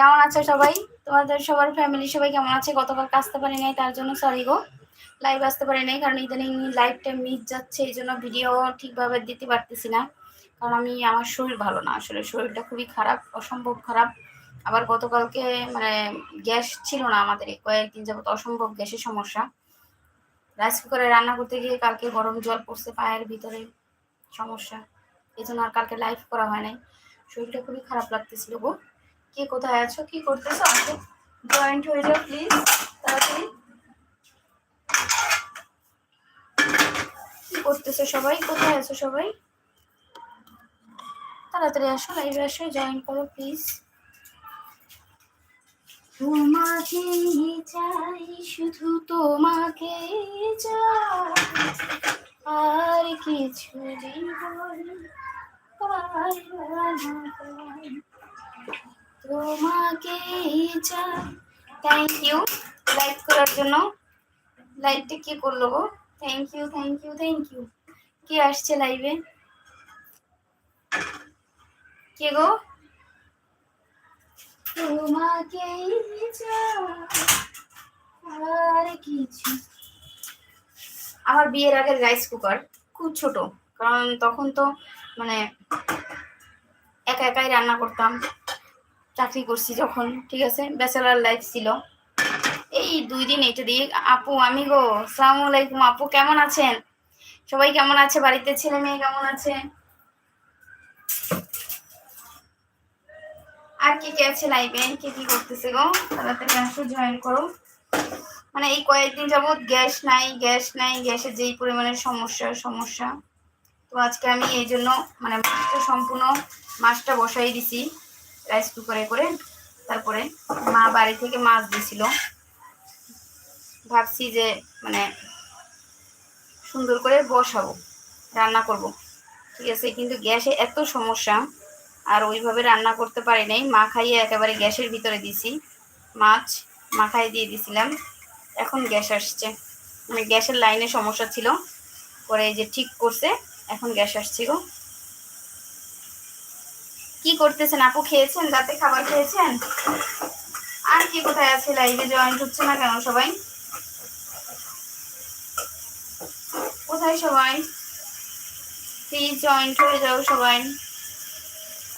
কেমন আছো সবাই? তোমাদের সবার ফ্যামিলি সবাই কেমন আছে? গতকাল আসতে পারি নাই, তার জন্য সরি গো। লাইভ আসতে পারি নাই, কারণ ইদানিং লাইভটা মিস যাচ্ছে, এই জন্য ভিডিও ঠিকভাবে দিতে পারতেছি না। কারণ আমি, আমার শরীর ভালো না, আসলে শরীরটা খুবই খারাপ, অসম্ভব খারাপ। আবার গতকালকে মানে গ্যাস ছিল না আমাদের, কয়েকদিন যাবত অসম্ভব গ্যাসের সমস্যা। রাইস কুকারে রান্না করতে গিয়ে কালকে গরম জল পড়ছে পায়ের ভিতরে, সমস্যা। এই জন্য আর কালকে লাইভ করা হয় নাই। শরীরটা খুবই খারাপ লাগতেছিল গো। কে কোথায় আছো, কি করতেছো? আসো জয়েন্ট হয়ে যাও প্লিজ তাড়াতাড়ি। কি করতেছো সবাই? কোথায় আছো সবাই? তাড়াতাড়ি আসো লাইভে আসো জয়েন করো প্লিজ তোমাকে চাই শুধু তোমাকে চাই। আর কিছু। তোমাকে থ্যাংক ইউ লাইক করার জন্য। লাইভটা কে করল গো? Thank you thank you thank you কে আসছে লাইভে কে গো? তোমাকে আর কিছু। আমার বিয়ের আগের রাইস কুকার খুব ছোট। কারণ তখন তো মানে একা একাই রান্না করতাম। চাকরি করছি যখন, ঠিক আছে? ব্যাচেলার লাইফ ছিল। এই দুই দিন এটা দিয়ে, আপু, আমি গো সালামু আলাইকুম আপু, কেমন আছেন? সবাই কেমন আছে? বাড়িতে ছেলে মেয়ে কেমন আছে? আর কে কে আছে লাইভে কে কি করতেছে গো? তাড়াতাড়ি আসো জয়েন করো। মানে এই কয়েকদিন যাবত গ্যাস নাই গ্যাস নাই, গ্যাসের যেই পরিমাণের সমস্যা সমস্যা। তো আজকে আমি এই জন্য মানে সম্পূর্ণ মাছটা বসাই দিছি। রাইস কুকারে করে তারপরে মা বাড়ি থেকে মাছ দিছিল ভাবছি যে মানে সুন্দর করে বসাবো, রান্না করব। ঠিক আছে, কিন্তু গ্যাসে এত সমস্যা, আর ওইভাবে রান্না করতে পারি নাই। মা খাইয়ে একেবারে গ্যাসের ভিতরে দিছি মাছ, মাখাই দিয়ে দিছিলাম এখন গ্যাস আসছে। মানে গ্যাসের লাইনে সমস্যা ছিল, পরে যে ঠিক করছে, এখন গ্যাস আসছে গো। কি করতেছেন? আপু খেয়েছেন? রাতে খাবার খেয়েছেন? আর কি কোথায় আছে লাইভে জয়েন্ট হচ্ছে না কেন সবাই? কোথায় সবাই? প্লিজ জয়েন্ট হয়ে যাও সবাই।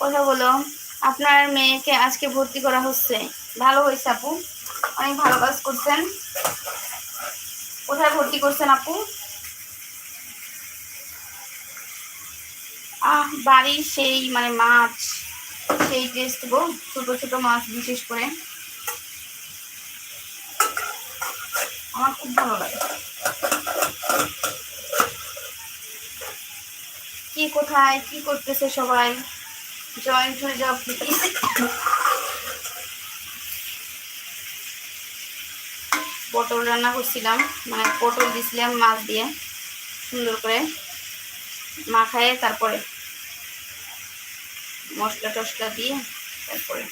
কথা বলো। আপনার মেয়েকে আজকে ভর্তি করা হচ্ছে। ভালো হয়েছে আপু। অনেক ভালো কাজ করছেন। কোথায় ভর্তি করছেন আপু? আহ, বাড়ির সেই মানে মাছ, সেই টেস্ট গো, ছোট ছোট মাছ বিশেষ করে। আমার খুব ভালো লাগে। কি কোথায়, কি করতেছে সবাই? জয়েন্ট হয়ে যাও প্লিজ পটল রান্না করছিলাম মানে পটল দিছিলাম মাছ দিয়ে, সুন্দর করে মাখায়ে তারপরে মশলা টসলা দিয়ে তারপরে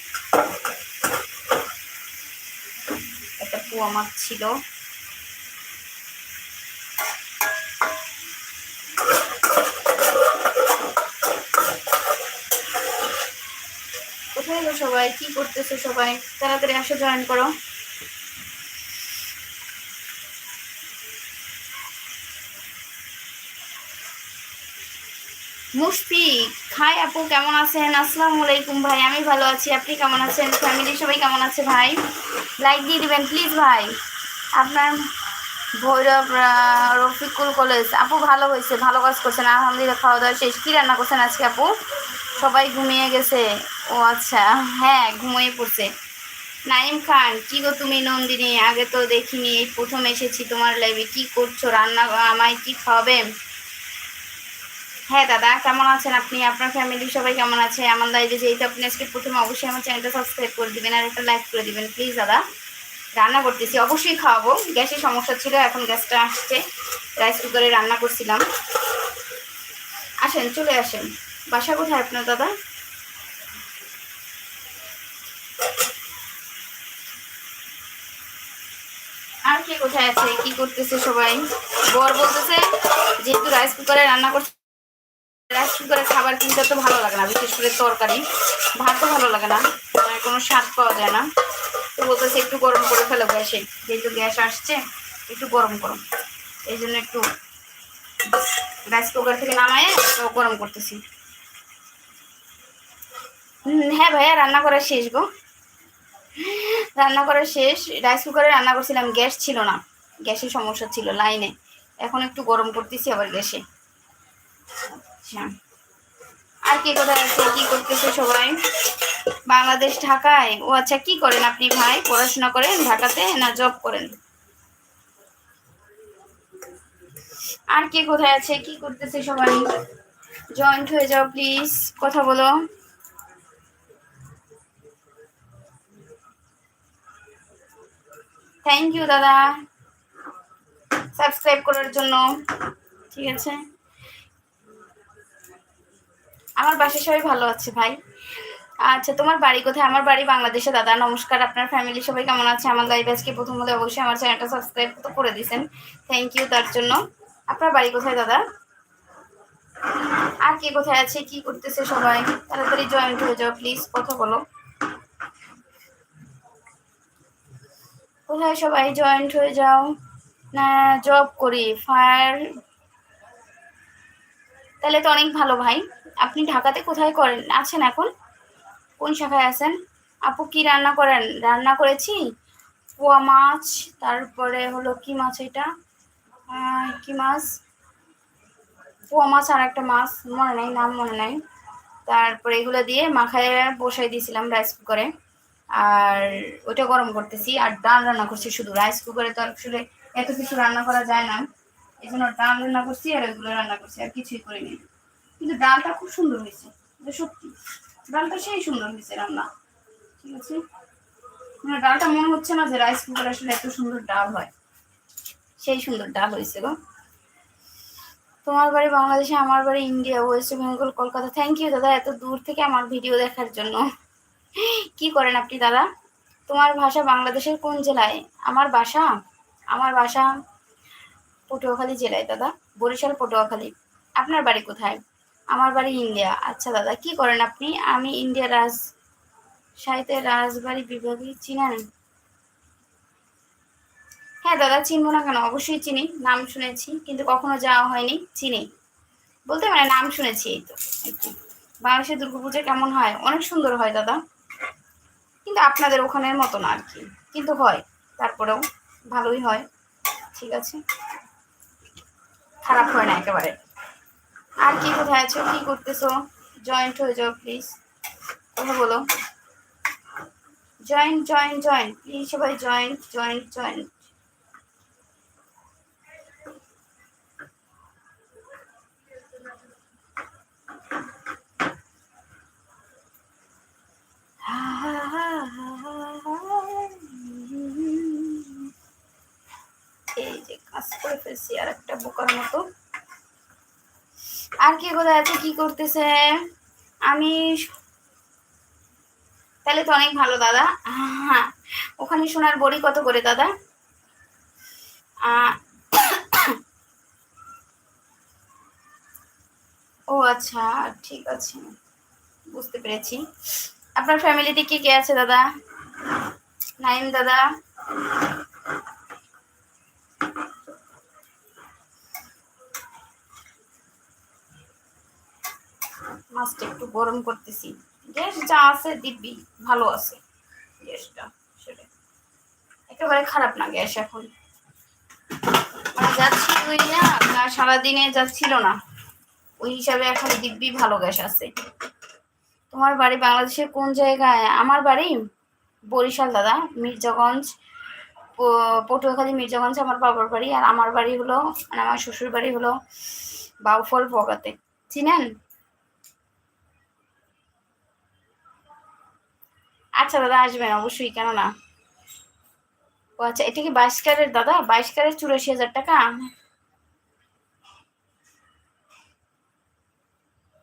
একটা পোয়া মাছ ছিল। কোথায় সবাই? কি করতেছে সবাই? তাড়াতাড়ি আসো, জয়েন করো। মুশফিক হাই আপু, কেমন আছেন? আসসালামু আলাইকুম ভাই, আমি ভালো আছি। আপনি কেমন আছেন? ফ্যামিলি সবাই কেমন আছে ভাই? লাইক দিয়ে দিবেন প্লিজ ভাই। আপনার ভৈরব রফিকুল কলেজ। আপু ভালো হয়েছে, ভালো কাজ করছেন। আলহামদুলিল্লাহ খাওয়া দাওয়া শেষ। কী রান্না করছেন আজকে আপু? সবাই ঘুমিয়ে গেছে। ও আচ্ছা হ্যাঁ ঘুমিয়ে পড়ছে। নাইম খান, কি গো তুমি নন্দিনী? আগে তো দেখিনি, এই প্রথম এসেছি তোমার লাইভে কি করছ? রান্না, আমায় কি খাওয়াবে হ্যাঁ দাদা, কেমন আছেন আপনি? আপনার ফ্যামিলি সবাই কেমন আছে? আমার লাইভে যেহেতু আপনি আজকে প্রথমে অবশ্যই আমার চ্যানেলটা সাবস্ক্রাইব করে দিবেন আর একটা লাইক করে দিবেন প্লিজ দাদা। রান্না করতেছি, অবশ্যই খাওয়াবো। গ্যাসের সমস্যা ছিল, এখন গ্যাসটা আসছে। রাইস কুকারে রান্না করছিলাম। আসেন, চলে আসেন। বাসা কোথায় আপনার, দাদা? আর কে কোথায় আছে? কি করতেছে সবাই? বর বলতেছে, যেহেতু রাইস কুকারে রান্না করছে রাইস কুকারের খাবার কিনতে তো ভালো লাগে না, বিশেষ করে তরকারি। ভাতও ভালো লাগে না মানে কোনো স্বাদ পাওয়া যায় না। তো বলতেছে একটু গরম করে ফেলো গ্যাসে। যেহেতু গ্যাস আসছে, একটু গরম করো। এই জন্য একটু রাইস কুকার থেকে নামায় গরম করতেছি। হ্যাঁ ভাইয়া, রান্না করা শেষ গো। রান্না করা শেষ। রাইস কুকারে রান্না করছিলাম, গ্যাস ছিল না। গ্যাসের সমস্যা ছিল লাইনে। এখন একটু গরম করতেছি আবার গ্যাসে। আচ্ছা। আর কি কোথায় আছে? কি করতেছে সবাই? বাংলাদেশ ঢাকায়? ও আচ্ছা কি করেন আপনি ভাই? পড়াশোনা করেন ঢাকাতে না জব করেন? আর কে কোথায় আছে? কি করতেছে সবাই? জয়েন্ট হয়ে যাও প্লিজ কথা বলো। থ্যাংক ইউ দাদা। সাবস্ক্রাইব করার জন্য। ঠিক আছে? আমার বাসায় সবাই ভালো আছে ভাই। আচ্ছা তোমার বাড়ি কোথায়? আমার বাড়ি বাংলাদেশে, দাদা। নমস্কার, আপনার ফ্যামিলি সবাই কেমন আছে? আমার লাইভ আজকে প্রথম হলে অবশ্যই আমার চ্যানেলটা সাবস্ক্রাইব তো করে দিয়েছেন। থ্যাংক ইউ তার জন্য। আপনার বাড়ি কোথায়, দাদা? আর কে কোথায় আছে? কি করতেছে সবাই? তাড়াতাড়ি জয়েন্ট হয়ে যাও প্লিজ কথা বলো। কোথায় সবাই? জয়েন্ট হয়ে যাও। না জব করি। ফায়ার তাহলে তো অনেক ভালো ভাই। আপনি ঢাকাতে কোথায় করেন? আছেন এখন? কোন শাখায় আছেন? আপু কি রান্না করেন? রান্না করেছি? পোয়া মাছ, তারপরে হলো কি মাছ এটা? কি মাছ? পোয়া মাছ আর একটা মাছ, মনে নেই, নাম মনে নাই। তারপরে এগুলো দিয়ে মাখায় বসাই দিয়েছিলাম রাইস কুকারে আর ওটা গরম করতেছি, আর ডাল রান্না করছি শুধু। রাইস কুকারে তো আসলে এত কিছু রান্না করা যায় না। এই জন্য ডাল রান্না করছি আর এগুলো রান্না করছি, আর কিছুই করিনি। কিন্তু ডালটা খুব সুন্দর হয়েছে সত্যি। ডালটা সেই সুন্দর হয়েছে রান্না, ঠিক আছে? মানে ডালটা মনে হচ্ছে না যে রাইস কুকার আসলে এত সুন্দর ডাল হয়। সেই সুন্দর ডাল হয়েছে গো। তোমার বাড়ি বাংলাদেশে, আমার বাড়ি India, West Bengal, Kolkata. Thank you দাদা, এত দূর থেকে আমার ভিডিও দেখার জন্য। কি করেন আপনি দাদা? তোমার ভাষা বাংলাদেশের কোন জেলায়? আমার বাসা? আমার বাসা পটুয়াখালী জেলায়, দাদা। বরিশাল, পটুয়াখালী। আপনার বাড়ি কোথায়? আমার বাড়ি ইন্ডিয়া। আচ্ছা দাদা, কি করেন আপনি? আমি ইন্ডিয়া রাজ সাহিত্যের রাজবাড়ি বিভাগে চিনেন হ্যাঁ দাদা, চিনবো না কেন? অবশ্যই চিনি। নাম শুনেছি, কিন্তু কখনো যাওয়া হয়নি। চিনি। বলতে মানে নাম শুনেছি, এই তো। বাংলাদেশের দুর্গাপূজা কেমন হয়? অনেক সুন্দর হয়, দাদা। কিন্তু আপনাদের ওখানের মতো না আর কি। কিন্তু হয়, তারপরেও ভালোই হয়। ঠিক আছে। খারাপ হয় না একেবারে। আর কি কোথায় আছো? কি করতেছো? জয়েন্ট হয়ে যাও প্লিজ কথা বলো। জয়েন্ট জয়েন্ট জয়েন্ট প্লিজ সবাই জয়েন্ট জয়েন্ট জয়েন্ট এই যে কাজ করে ফেলছি আর একটা বোকার মতো। কোথায় আছে কি করতেছে? আমি তাহলে তো অনেক ভালো, দাদা। হ্যাঁ ওখানে সোনার বড়ি কত করে, দাদা? ও আচ্ছা ঠিক আছে। বুঝতে পেরেছি। আপনার ফ্যামিলিতে কে কে আছে, দাদা? নাইম দাদা? মাছটা একটু গরম করতেছি। গ্যাস যা আছে দিব্যি ভালো আছে গ্যাসটা সেটা একেবারে খারাপ না গ্যাস এখন। মানে যাচ্ছিলই না সারাদিনে যাচ্ছিল না। ওই হিসাবে এখন দিব্যি ভালো গ্যাস আছে। তোমার বাড়ি বাংলাদেশের কোন জায়গায়? আমার বাড়ি বরিশাল, দাদা, মির্জাগঞ্জ পটুয়াখালী, মির্জাগঞ্জ আমার বাবার বাড়ি। আর আমার বাড়ি হলো মানে আমার শ্বশুর বাড়ি হলো বাউফল বগাতে। চিনেন? আচ্ছা দাদা, আসবেন অবশ্যই কেন না ও আচ্ছা এটা কি বাইশ ক্যারেট দাদা? বাইশ ক্যারেট চুরাশি হাজার টাকা?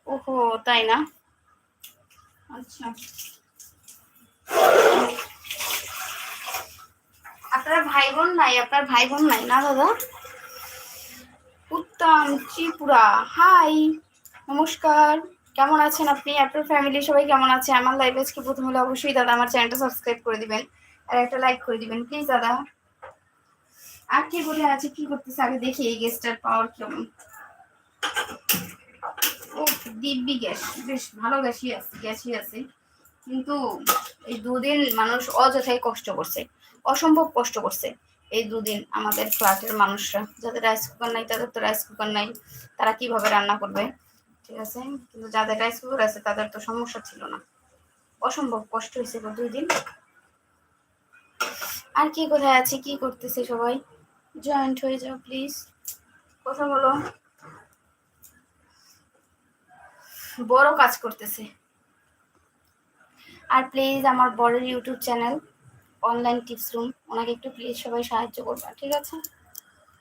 ওহো, তাই না? আচ্ছা। আপনার ভাই বোন নাই, আপনার ভাই বোন নাই না দাদা? উত্তম ত্রিপুরা হাই, নমস্কার। কেমন আছেন আপনি? আপনার ফ্যামিলি সবাই কেমন আছে? আমার লাইভ আজকে প্রথম হলে অবশ্যই দাদা আমার চ্যানেলটা সাবস্ক্রাইব করে দিবেন আর একটা লাইক করে দিবেন প্লিজ দাদা। আর কে বলে আছে, কি করতেছে? আগে দেখি এই গ্যাসটার পাওয়ার কেমন। ও, দিব্যি গ্যাস বেশ ভালো গ্যাসই আছে গ্যাসই আছে। কিন্তু এই দুদিন মানুষ অযথাই কষ্ট করছে, অসম্ভব কষ্ট করছে এই দুদিন আমাদের ফ্ল্যাটের মানুষরা। যাদের রাইস কুকার নাই, তাদের তো রাইস কুকার নাই, তারা কীভাবে রান্না করবে? ঠিক আছে? কিন্তু যাদের রাইস কুকার আছে, তাদের তো সমস্যা ছিল না। অসম্ভব কষ্ট হয়েছে গো দুই দিন। আর কি কোথায় আছে, কি করতেছে সবাই? জয়েন্ট হয়ে যাও প্লিজ কথা বলো। বড় কাজ করতেছে। আর প্লিজ আমার বড়ের YouTube channel online tips room ওনাকে একটু প্লিজ সবাই সাহায্য করবা, ঠিক আছে?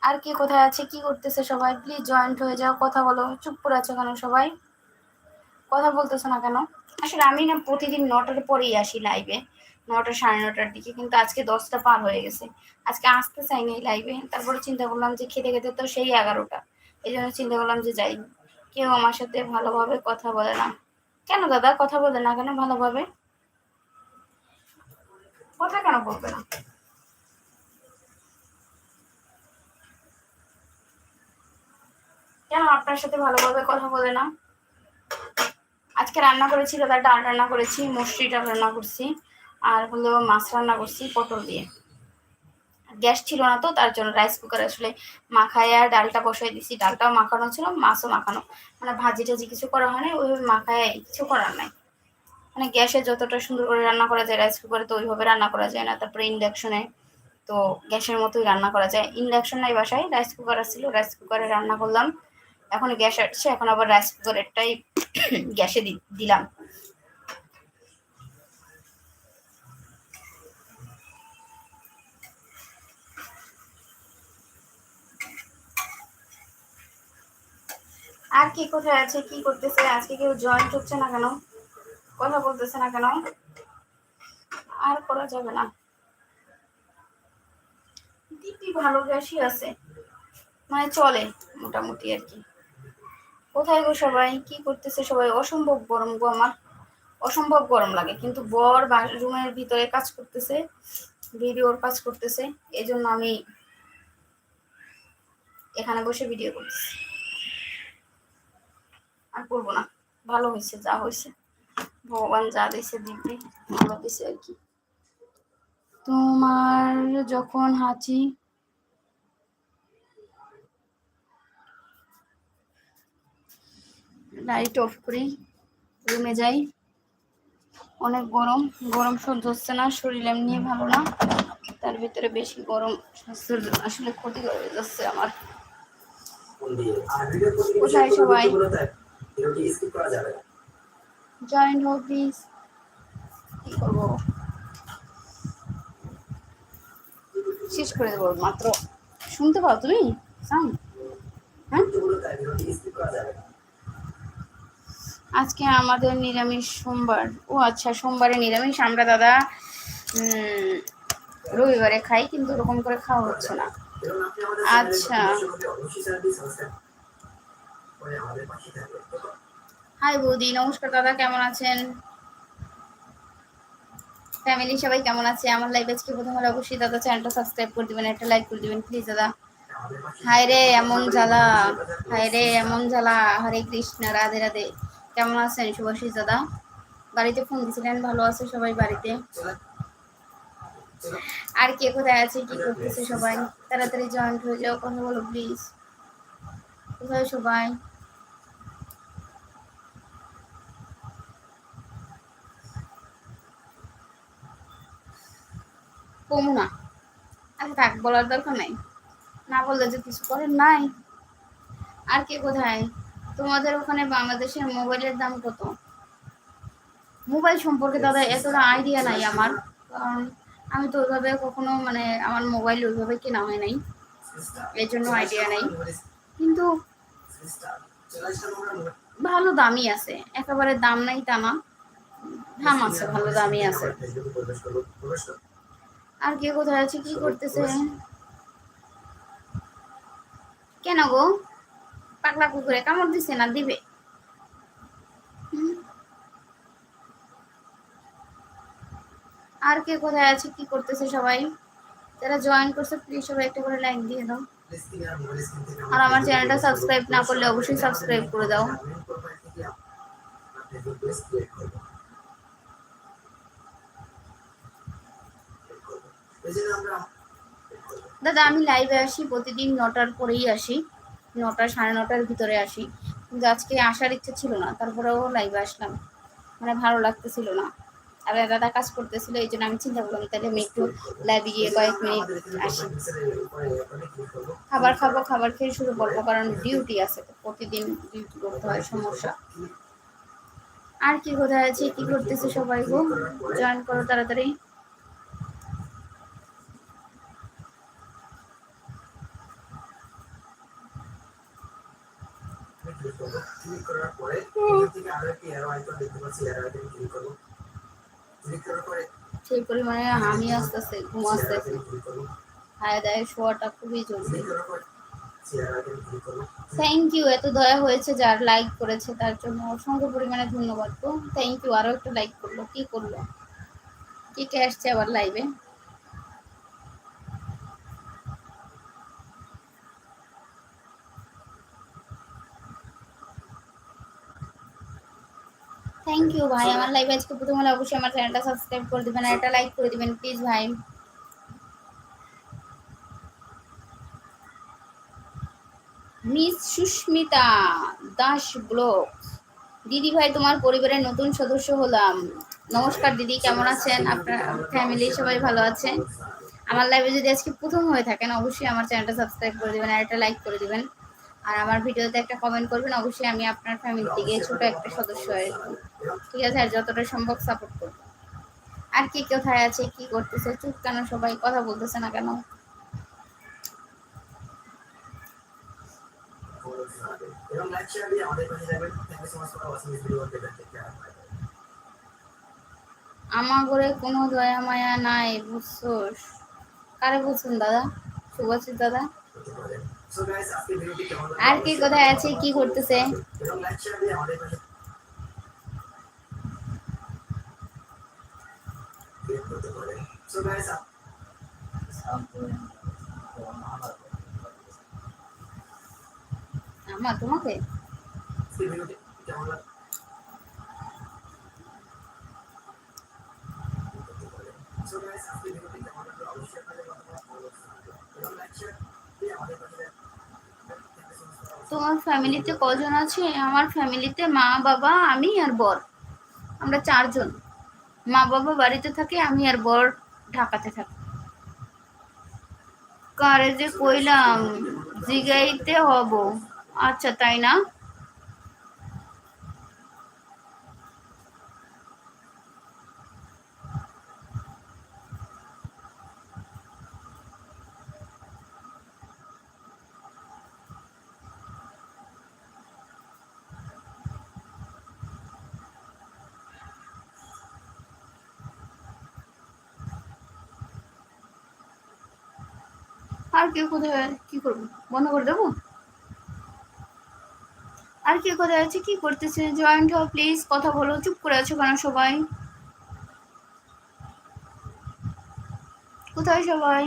আর কে কোথায় আছে, কি করতেছে সবাই? প্লিজ জয়েন্ট হয়ে যাও, কথা বলো। চুপ করে আছো কেন সবাই? কথা বলতেছো না কেন? আসলে আমি না প্রতিদিন নটার পরেই আসি লাইভে নটা, সাড়ে নটার দিকে, কিন্তু আজকে দশটা পার হয়ে গেছে। আজকে আসতে চাইনি এই লাইভে তারপরে চিন্তা করলাম যে খেতে খেতে তো সেই এগারোটা। এই জন্য চিন্তা করলাম যে যাই কেউ আমার সাথে ভালোভাবে কথা বলে না। কেন দাদা? কথা বলে না কেন ভালোভাবে? কথা কেন বলবে না? কেন আপনার সাথে ভালোভাবে কথা বলে না আজকে রান্না করেছি দাদা ডাল রান্না করেছি, মুসরি ডাল রান্না করছি, আর হলো মাছ রান্না করছি পটল দিয়ে। গ্যাস ছিল না তো, তার জন্য রাইস কুকার আসলে মাখায় আর ডালটা বসাই দিছি। ডালটাও মাখানো ছিল, মাছও মাখানো। মানে ভাজি টাজি কিছু করা হয় না ওইভাবে মাখায় কিছু করার নাই। মানে গ্যাসে যতটা সুন্দর করে রান্না করা যায়, রাইস কুকারে তো ওইভাবে রান্না করা যায় না। তারপরে ইন্ডাকশনে তো গ্যাসের মতোই রান্না করা যায়। ইন্ডাকশন নাই বাসায়, রাইস কুকার আসছিল রাইস কুকারে রান্না করলাম। এখন গ্যাস আসছে, এখন আবার রাইস কুকারেরটাই গ্যাসে দিলাম। আর কি কোথায় আছে, কি করতেছে? আজকে কেউ জয়েন্ট হচ্ছে না কেন? কথা বলতেছে না কেন? আর করা যাবে না। দিদি ভালো গ্যাসই আছে। মানে চলে মোটামুটি আর কি। কোথায় গো সবাই? কি করতেছে সবাই? অসম্ভব গরম গো আমার। অসম্ভব গরম লাগে, কিন্তু বর রুমের ভিতরে কাজ করতেছে ভিডিওর কাজ করতেছে এই জন্য আমি এখানে বসে ভিডিও করতেছি। আর করব না, ভালো হয়েছে, যা হয়েছে। ভগবান যা দিছে দিব্যি ভালো দিছে আর কি। তোমার যখন হাঁচি লাইট অফ করি, রুমে যাই। অনেক গরম গরম সহ্য হচ্ছে না, শরীর এমনি ভালো না। তার ভিতরে বেশি গরম স্বাস্থ্যের আসলে ক্ষতি হয়ে যাচ্ছে আমার। কোথায় সবাই? জয়েন্ট হোক কি করব? শেষ করে দেবো মাত্র। শুনতে পাও তুমি? হ্যাঁ? আজকে আমাদের নিরামিষ সোমবার। ও আচ্ছা সোমবারে নিরামিষ। আমরা দাদা রবিবারে খাই, কিন্তু ওরকম করে খাওয়া হচ্ছে না। আচ্ছা। হাই বৌদি, নমস্কার দাদা, কেমন আছেন? ফ্যামিলি সবাই কেমন আছে? আমার লাইভ আজকে প্রথম হলে, অবশ্যই দাদা চ্যানেলটা সাবস্ক্রাইব করে দিবেন, একটা লাইক করে দিবেন প্লিজ দাদা। হায় রে, এমন জ্বালা। হায় রে, এমন জ্বালা। হরে কৃষ্ণ, রাধে রাধে। কেমন আছেন? শুভাশিস দাদা। বাড়িতে ফোন দিয়েছিলেন, ভালো আছে সবাই বাড়িতে? আর কে কোথায় আছে, কি করতেছে সবাই? তাড়াতাড়ি জয়েন্ট হয়ে যাও, কথা বলো প্লিজ কোথায় সবাই? কমু না আচ্ছা থাক, বলার দরকার নাই। না বললে যে কিছু করার নাই। আর কে কোথায়? তোমাদের ওখানে বাংলাদেশের মোবাইলের দাম কত? মোবাইল সম্পর্কে দাদা এতটা আইডিয়া নাই আমার। কারণ আমি তো ওইভাবে কখনো মানে আমার মোবাইল ওইভাবে কেনা হয় নাই। এর জন্য আইডিয়া নাই। কিন্তু ভালো দামই আছে। একেবারে দাম নাই তা না। দাম আছে ভালো দামই আছে। আর কে কোথায় আছে কি করতেছে? কেন গো। পাকলা কুকুরে কামড় দিছে না দিবে? আর কে কোথায় আছে, কি করতেছে সবাই? যারা জয়েন করছে প্লিজ সবাই একটা করে লাইক দিয়ে দাও। আর আমার চ্যানেলটা সাবস্ক্রাইব না করলে অবশ্যই সাবস্ক্রাইব করে দাও। দাদা, আমি লাইভে আসি, প্রতিদিন নটার পরেই আসি। নটা, সাড়ে নটার ভিতরে আসি। কিন্তু আজকে আসার ইচ্ছে ছিল না, তারপরেও লাইভে আসলাম। মানে ভালো লাগতেছিল না। আর দাদা কাজ করতেছিল, এই জন্য আমি চিন্তা করলাম, তাহলে আমি একটু লাইভে গিয়ে কয়েক মিনিট আসি। খাবার খাব, খাবার খেয়ে শুরু করব, কারণ ডিউটি আছে তো, প্রতিদিন ডিউটি করতে হয়, সমস্যা। আর কি কোথায় আছে, কি করতেছে সবাই গো? জয়েন করো তাড়াতাড়ি ক্লিক করার পরে থেকে আরও একটি অ্যারো আইকন দেখতে পাচ্ছি অ্যারো আইকন ক্লিক করব ক্লিক করার পরে সেই পরিমাণে হামি আসতেছে। ঘুম আস্তে আস্তে খায় দায় শোয়াটা খুবই জরুরি। থ্যাংক ইউ এত দয়া হয়েছে যার লাইক করেছে তার জন্য অসংখ্য পরিমাণে ধন্যবাদ তো থ্যাংক ইউ আরও একটা লাইক করল। কি করল? কে কে আসছে আবার লাইভে থ্যাংক ইউ ভাই। আমার লাইভে আজকে প্রথম হলে অবশ্যই আমার চ্যানেলটা সাবস্ক্রাইব করে দিবেন আর একটা লাইক করে দিবেন প্লিজ ভাই। মিস সুস্মিতা দাস ব্লগ দিদি ভাই, তোমার পরিবারের নতুন সদস্য হলাম। নমস্কার দিদি, কেমন আছেন? আপনার ফ্যামিলি সবাই ভালো আছে আমার লাইভে যদি আজকে প্রথম হয়ে থাকেন, অবশ্যই আমার চ্যানেলটা সাবস্ক্রাইব করে দিবেন আর একটা লাইক করে দিবেন। আর আমার ভিডিওতে একটা কমেন্ট করবেন, অবশ্যই আমি আপনার ফ্যামিলি থেকে ছোট একটা সদস্য কি। ঠিক আছে, আর যতটা সম্ভব সাপোর্ট করব। আর কি কোথায় আছে, কি করতেছে, চুপ কেন সবাই কথা বলতেছে না কেন? আমার ঘরে কোনো দয়া মায়া নাই, বুঝছোস? কারে বলছেন দাদা? শুভাশিস দাদা? আর কি কোথায় আছে, কি করতেছে? এবং লাইক শেয়ার দিয়ে আমাদের পাশে ক্লিক করতে পারেন সো গাইস আমার তোমাকে আজকে ভিডিওটি কেমন লাগল সো গাইস আজকে ভিডিওটি কেমন তোমার ফ্যামিলিতে কজন আছে? আমার ফ্যামিলিতে মা, বাবা, আমি আর বর। আমরা চারজন। মা, বাবা বাড়িতে থাকে, আমি আর বর ঢাকাতে থাকি। কারে যে কইলাম, জিগাইতে হব। আচ্ছা তাই না? আর কেউ কোথায় কি করব? বন্ধ করে দেবো? আর কে কোথায় আছে? কি করতেছে? জয়েন্ট হও প্লিজ কথা বলো, চুপ করে আছো কেন সবাই? কোথায় সবাই?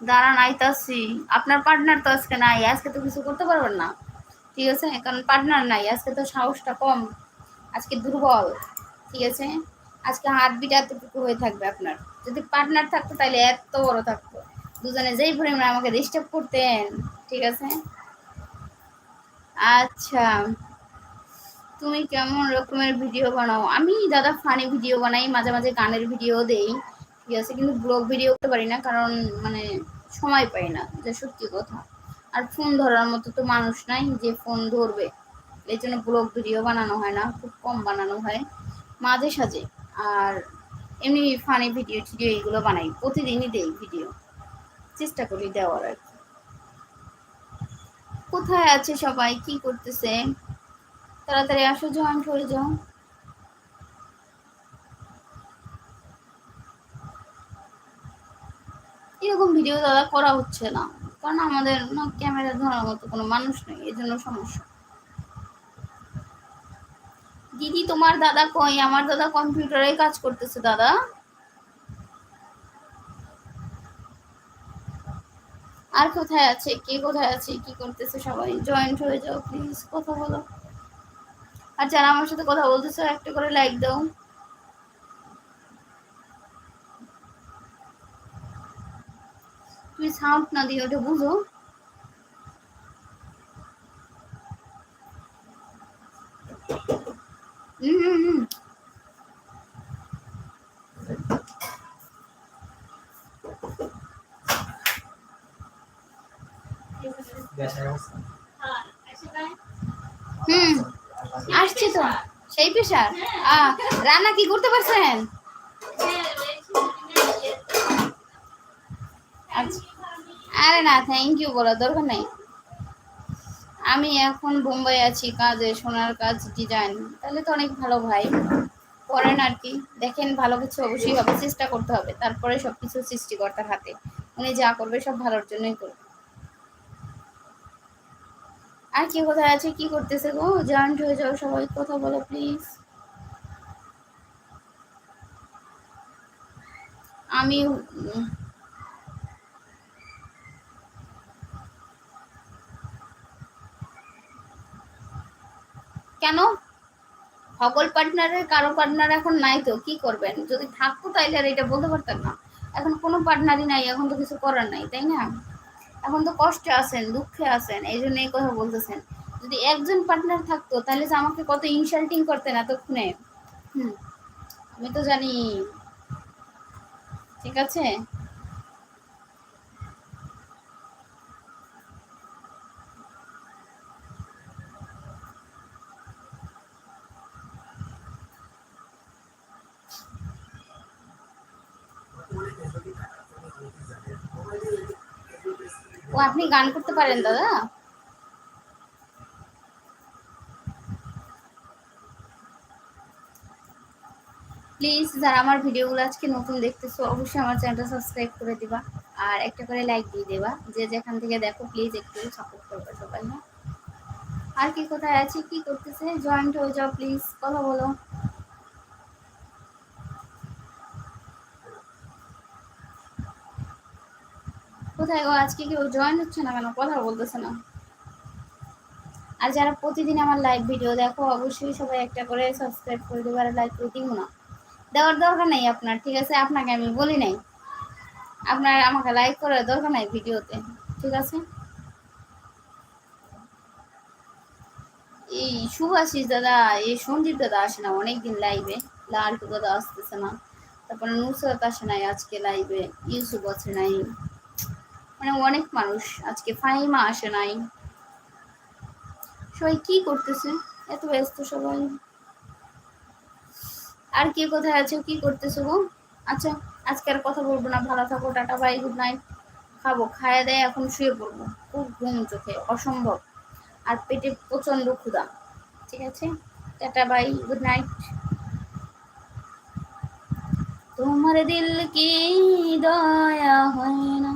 দাঁড়ান, আইতাছি। আপনার পার্টনার তো আজকে নাই, আজকে তো কিছু করতে পারবেন না। ঠিক আছে? কারণ পার্টনার নাই, আজকে তো সাহসটা কম। আজকে দুর্বল। ঠিক আছে? আজকে হার্টবিট এতটুকু হয়ে থাকবে আপনার। যদি পার্টনার থাকতো তাহলে এত বড় থাকতো। দুজনে যেই পরিমাণে আমাকে ডিস্টার্ব করতেন, ঠিক আছে? আচ্ছা তুমি কেমন রকমের ভিডিও বানাও? আমি দাদা ফানি ভিডিও বানাই, মাঝে মাঝে গানের ভিডিও দেই, ঠিক আছে? কিন্তু ব্লগ ভিডিও করতে পারি না, কারণ মানে সময় পাই না যে সত্যি কথা। আর ফোন ধরার মতো তো মানুষ নাই যে ফোন ধরবে। এই জন্য ব্লগ ভিডিও বানানো হয় না, খুব কম বানানো হয়, মাঝে সাঝে। আর এমনি ফানি ভিডিও টিডিও এগুলো বানাই, প্রতিদিনই দেই ভিডিও চেষ্টা করি দেওয়ার আর কি। কোথায় আছে সবাই? কি করতেছে? তাড়াতাড়ি আসো জয়েন্ট হয়ে যাও। এরকম ভিডিও দাদা করা হচ্ছে না। কারণ আমাদের না ক্যামেরা ধরার মতো কোনো মানুষ নেই এই জন্য সমস্যা। দিদি, তোমার দাদা কই? আমার দাদা কম্পিউটারে কাজ করতেছে, দাদা। আর কোথায় আছে? কে কোথায় আছে? কি করতেছে সবাই? জয়েন্ট হয়ে যাও প্লিজ কথা বলো। আর যারা আমার সাথে কথা বলতেছে একটা করে লাইক দাও। তুমি সাউন্ড না দিয়ে ওটা বুঝো। হুম হুম হুম। আসছে তো। সেই পেশার। রান্না কি করতে পারছেন? আচ্ছা। আরে না থ্যাংক ইউ বলো দরকার নেই। আমি এখন বোম্বাই আছি, কাজে, সোনার কাজ ডিজাইন তাহলে তো অনেক ভালো ভাই। করেন আর কি। দেখেন ভালো কিছু অবশ্যই হবে, চেষ্টা করতে হবে। তারপরে সব কিছু সৃষ্টিকর্তার হাতে। উনি যা করবে সব ভালোর জন্যই করবে। আর কি কোথায় আছে, কি করতেছে গো? জয়েন্ট হয়ে যাও সবাই, কথা বলো প্লিজ আমি কেন? সকল পার্টনারের কারও পার্টনার এখন নাই তো, কি করবেন? যদি থাকতো তাইলে আর এটা বলতে পারতেন না। এখন কোনো পার্টনারই নাই, এখন তো কিছু করার নাই, তাই না? এখন তো কষ্টে আছেন, দুঃখে আছেন, এই জন্য এই কথা বলতেছেন। যদি একজন পার্টনার থাকতো তাহলে যে আমাকে কত ইনসাল্টিং করতেন এতক্ষণে। হুম, আমি তো জানি। ঠিক আছে? আপনি গান করতে পারেন, দাদা। প্লিজ, যারা আমার ভিডিওগুলো আজকে নতুন দেখতেছো, অবশ্যই আমার চ্যানেলটা সাবস্ক্রাইব করে দিবা আর একটা করে লাইক দিয়ে দেবা। যে যেখান থেকে দেখো প্লিজ একটু সাপোর্ট করবে সবাই হ্যাঁ? আর কি কোথায় আছে, কি করতেছে? জয়েন্ট হয়ে যাও প্লিজ কথা বলো। কোথায়? গো আজকে কেউ জয়েন হচ্ছে না কেন? কথা বলতেছে না। আর যারা প্রতিদিন আমার লাইভ ভিডিও দেখো, অবশ্যই সবাই একটা করে সাবস্ক্রাইব করে দেবো আর লাইক করে দিব না। দেওয়ার দরকার নেই আপনার, ঠিক আছে? আপনাকে আমি বলি নাই। আপনার আমাকে লাইক করার দরকার নাই ভিডিওতে ঠিক আছে? এই সুভাষিস দাদা, এই সঞ্জীব দাদা আসে না অনেকদিন লাইভে লালটু দাদা আসতেছে না। তারপরে নুসরত আসে নাই আজকে লাইভে ইউসুফ আছে নাই। মানে অনেক মানুষ আজকে ফাহিমা আসে নাই। সবাই কি করতেছে? এত ব্যস্ত সবাই। আর কে কোথায় আছে? কি করতেছে গো? আচ্ছা আজকে আর কথা বলব না। ভালো থাকো, টাটা বাই গুড নাইট খাব খাওয়া দেয় এখন শুয়ে পড়ব। খুব ঘুম চোখে, অসম্ভব। আর পেটে প্রচণ্ড ক্ষুধা। ঠিক আছে? টাটা বাই গুড নাইট তোমার দিল কি দয়া হয় না?